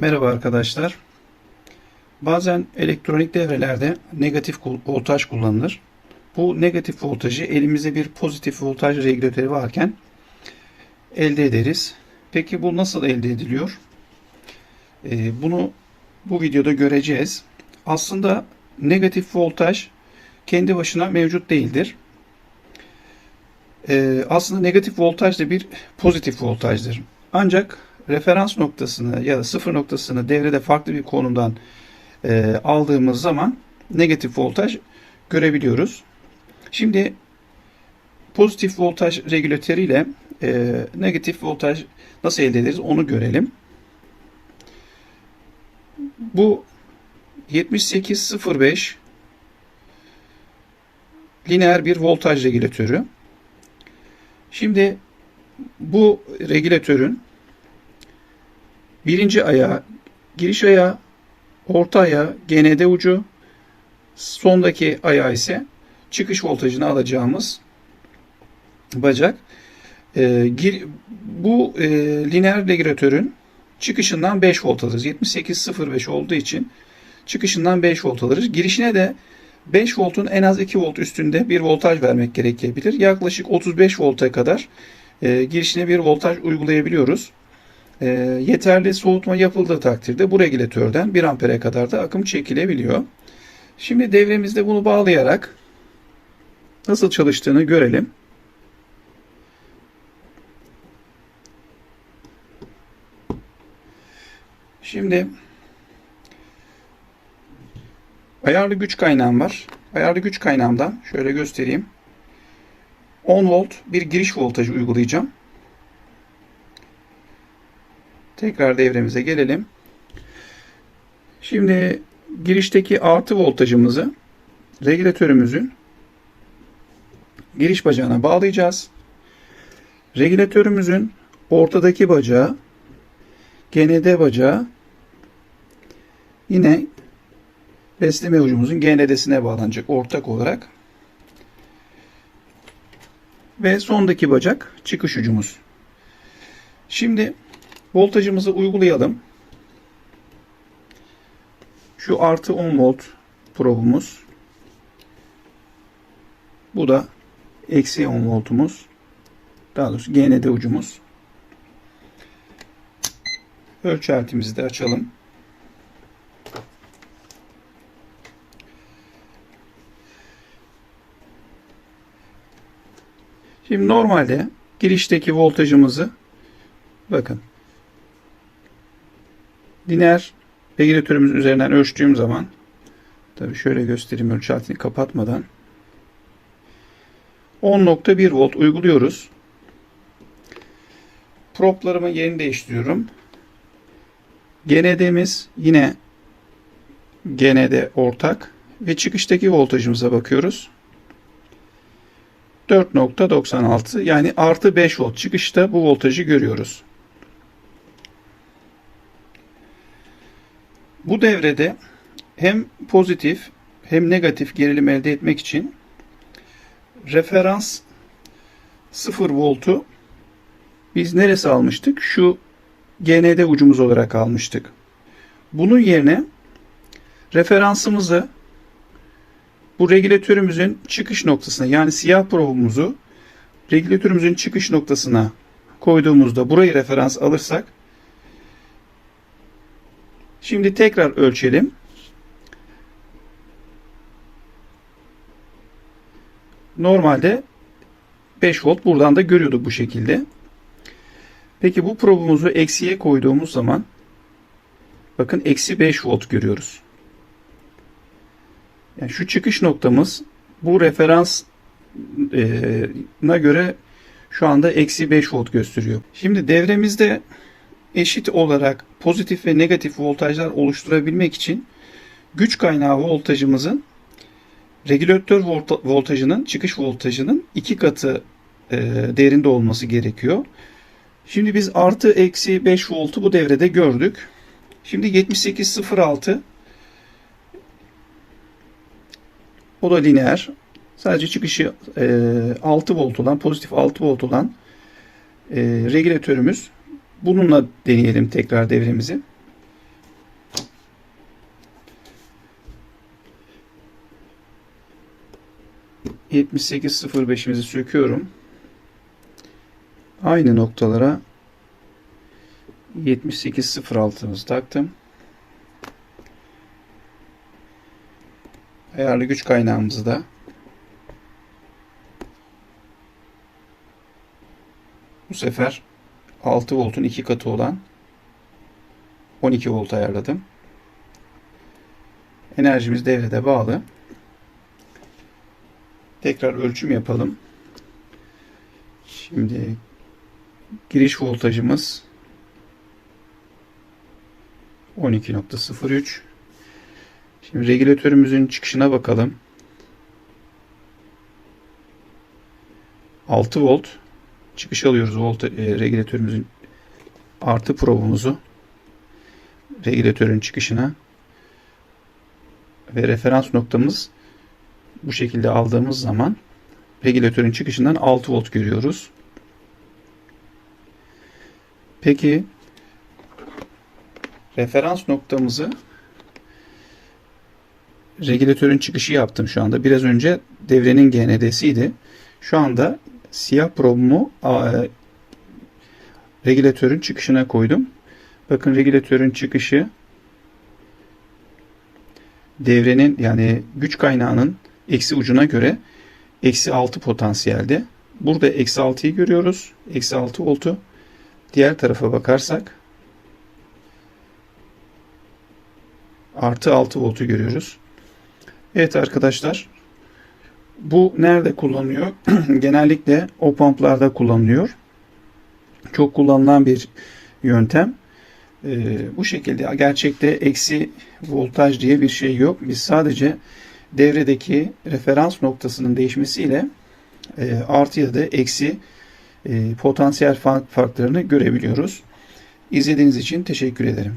Merhaba arkadaşlar. Bazen elektronik devrelerde negatif voltaj kullanılır. Bu negatif voltajı elimizde bir pozitif voltaj regülatörü varken elde ederiz. Peki bu nasıl elde ediliyor? Ee, bunu bu videoda göreceğiz. Aslında negatif voltaj kendi başına mevcut değildir. Ee, aslında negatif voltaj da bir pozitif voltajdır. Ancak referans noktasını ya da sıfır noktasını devrede farklı bir konumdan e, aldığımız zaman negatif voltaj görebiliyoruz. Şimdi pozitif voltaj regülatörü ile e, negatif voltaj nasıl elde ederiz onu görelim. Bu 7805 lineer bir voltaj regülatörü. Şimdi bu regülatörün birinci ayağı, giriş ayağı, orta ayağı, GND ucu, sondaki ayağı ise çıkış voltajını alacağımız bacak. E, gir, bu e, lineer regülatörün çıkışından 5 volt alırız. 7805 olduğu için çıkışından 5 volt alırız. Girişine de 5 voltun en az 2 volt üstünde bir voltaj vermek gerekebilir. Yaklaşık 35 volta kadar e, girişine bir voltaj uygulayabiliyoruz. E, yeterli soğutma yapıldığı takdirde bu regülatörden 1 ampere kadar da akım çekilebiliyor. Şimdi devremizde bunu bağlayarak nasıl çalıştığını görelim. Şimdi ayarlı güç kaynağım var. Ayarlı güç kaynağımdan şöyle göstereyim. 10 volt bir giriş voltajı uygulayacağım. Tekrar devremize gelelim. Şimdi girişteki artı voltajımızı regülatörümüzün giriş bacağına bağlayacağız. Regülatörümüzün ortadaki bacağı GND bacağı yine besleme ucumuzun GND'sine bağlanacak ortak olarak. Ve sondaki bacak çıkış ucumuz. Şimdi voltajımızı uygulayalım. Şu artı 10 volt probumuz. Bu da eksi 10 voltumuz. Daha doğrusu GND ucumuz. Ölçü aletimizi de açalım. Şimdi normalde girişteki voltajımızı bakın lineer regülatörümüzün üzerinden ölçtüğüm zaman tabi şöyle göstereyim ölçü aletini kapatmadan 10.1 volt uyguluyoruz. Proplarımın yerini değiştiriyorum. GND'miz yine GND ortak ve çıkıştaki voltajımıza bakıyoruz. 4.96 yani artı 5 volt çıkışta bu voltajı görüyoruz. Bu devrede hem pozitif hem negatif gerilim elde etmek için referans 0 voltu biz neresi almıştık? Şu GND ucumuz olarak almıştık. Bunun yerine referansımızı bu regülatörümüzün çıkış noktasına yani siyah probumuzu regülatörümüzün çıkış noktasına koyduğumuzda burayı referans alırsak şimdi tekrar ölçelim. Normalde 5 volt buradan da görüyorduk bu şekilde. Peki bu probumuzu eksiye koyduğumuz zaman bakın eksi 5 volt görüyoruz. Yani şu çıkış noktamız bu referansına göre şu anda eksi 5 volt gösteriyor. Şimdi devremizde eşit olarak pozitif ve negatif voltajlar oluşturabilmek için güç kaynağı voltajımızın regülatör voltajının çıkış voltajının iki katı e, değerinde olması gerekiyor. Şimdi biz artı eksi 5 voltu bu devrede gördük. Şimdi 7806 o da lineer. Sadece çıkışı e, 6 volt olan pozitif 6 volt olan e, regülatörümüz. Bununla deneyelim tekrar devremizi. ...78.05'imizi söküyorum. Aynı noktalara 78.06'mızı taktım. Ayarlı güç kaynağımızı da bu sefer 6 voltun 2 katı olan 12 volt ayarladım. Enerjimiz devrede bağlı. Tekrar ölçüm yapalım. Şimdi giriş voltajımız 12.03 Şimdi regülatörümüzün çıkışına bakalım. 6 volt çıkış alıyoruz volt e, regülatörümüzün artı probumuzu regülatörün çıkışına ve referans noktamız bu şekilde aldığımız zaman regülatörün çıkışından 6 volt görüyoruz. Peki referans noktamızı regülatörün çıkışı yaptım şu anda. Biraz önce devrenin GND'siydi. Şu anda siyah probumu a, regülatörün çıkışına koydum. Bakın regülatörün çıkışı devrenin yani güç kaynağının eksi ucuna göre eksi 6 potansiyelde. Burada eksi 6'yı görüyoruz. Eksi 6 voltu. Diğer tarafa bakarsak artı 6 voltu görüyoruz. Evet arkadaşlar bu nerede kullanılıyor? Genellikle o pumplarda kullanılıyor. Çok kullanılan bir yöntem. Ee, bu şekilde gerçekte eksi voltaj diye bir şey yok. Biz sadece devredeki referans noktasının değişmesiyle e, artı ya da eksi e, potansiyel farklarını görebiliyoruz. İzlediğiniz için teşekkür ederim.